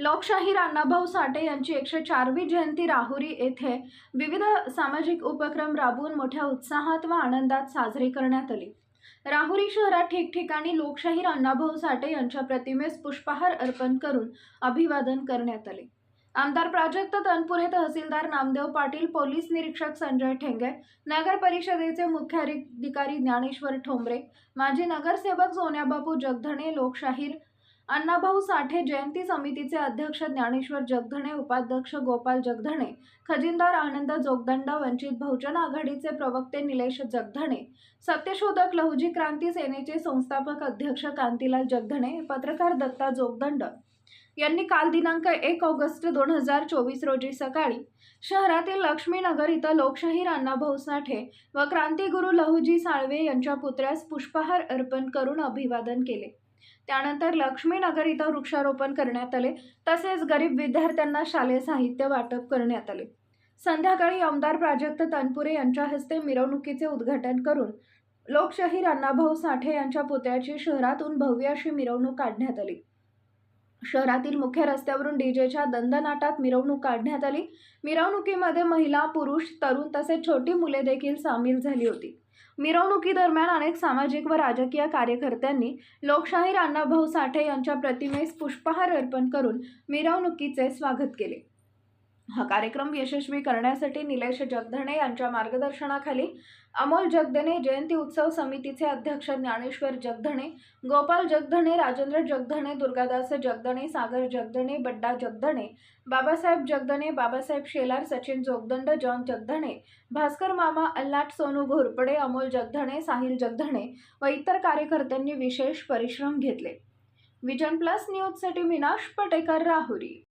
लोकशाहीर अण्णाभाऊ साठे यांची एकशे चारवी जयंती राहुरी येथे विविध सामाजिक उपक्रम राबवून मोठ्या उत्साहात व आनंदात साजरी करण्यात आली. राहुरी शहरात ठिकठिकाणी लोकशाहीर अण्णाभाऊ साठे यांच्या प्रतिमेस पुष्पहार अर्पण करून अभिवादन करण्यात आले. आमदार प्राजक्त तनपुरे तहसीलदार नामदेव पाटील पोलीस निरीक्षक संजय ठेंगे नगर परिषदेचे मुख्य अधिकारी ज्ञानेश्वर ठोंबरे माजी नगरसेवक सोन्याबापू जगधणे लोकशाहीर अण्णाभाऊ साठे जयंती समितीचे अध्यक्ष ज्ञानेश्वर जगधणे उपाध्यक्ष गोपाल जगधणे खजिनदार आनंद जोगदंड वंचित बहुजन आघाडीचे प्रवक्ते निलेश जगधणे सत्यशोधक लहुजी क्रांती सेनेचे संस्थापक अध्यक्ष कांतीलाल जगधणे पत्रकार दत्ता जोगदंड यांनी काल दिनांक एक ऑगस्ट दोन हजार चोवीस रोजी सकाळी शहरातील लक्ष्मीनगर इथं लोकशाहीर अण्णाभाऊ साठे व क्रांतीगुरू लहुजी साळवे यांच्या पुतळ्यास पुष्पहार अर्पण करून अभिवादन केले. त्यानंतर लक्ष्मीनगर इथं वृक्षारोपण करण्यात आले. तसेच गरीब विद्यार्थ्यांना शालेय साहित्य वाटप करण्यात आले. संध्याकाळी आमदार प्राजक्त तनपुरे यांच्या हस्ते मिरवणुकीचे उद्घाटन करून लोकशाहीर अण्णाभाऊ साठे यांच्या पुतळ्याची शहरातून भव्य अशी मिरवणूक काढण्यात आली. शहरातील मुख्य रस्त्यावरून डीजेच्या दंदनाटात मिरवणूक काढण्यात आली. मिरवणुकीमध्ये महिला पुरुष तरुण तसेच छोटी मुले देखील सामील झाली होती. मिरवणुकीदरम्यान अनेक सामाजिक व राजकीय कार्यकर्त्यांनी लोकशाहीर अण्णाभाऊ साठे यांच्या प्रतिमेस पुष्पहार अर्पण करून मिरवणुकीचे स्वागत केले. हा कार्यक्रम यशस्वी करण्यासाठी निलेश जगधणे यांच्या मार्गदर्शनाखाली अमोल जगधणे जयंती उत्सव समितीचे अध्यक्ष ज्ञानेश्वर जगधणे गोपाल जगधणे राजेंद्र जगधणे दुर्गादास जगधणे सागर जगधणे बड्डा जगधणे बाबासाहेब जगधणे बाबासाहेब शेलार सचिन जोगदंड जॉन जगधणे भास्कर मामा अल्लाट सोनू घोरपडे अमोल जगधणे साहिल जगधणे व इतर कार्यकर्त्यांनी विशेष परिश्रम घेतले. विजन प्लस न्यूजसाठी मीनाश पटेकर राहुरी.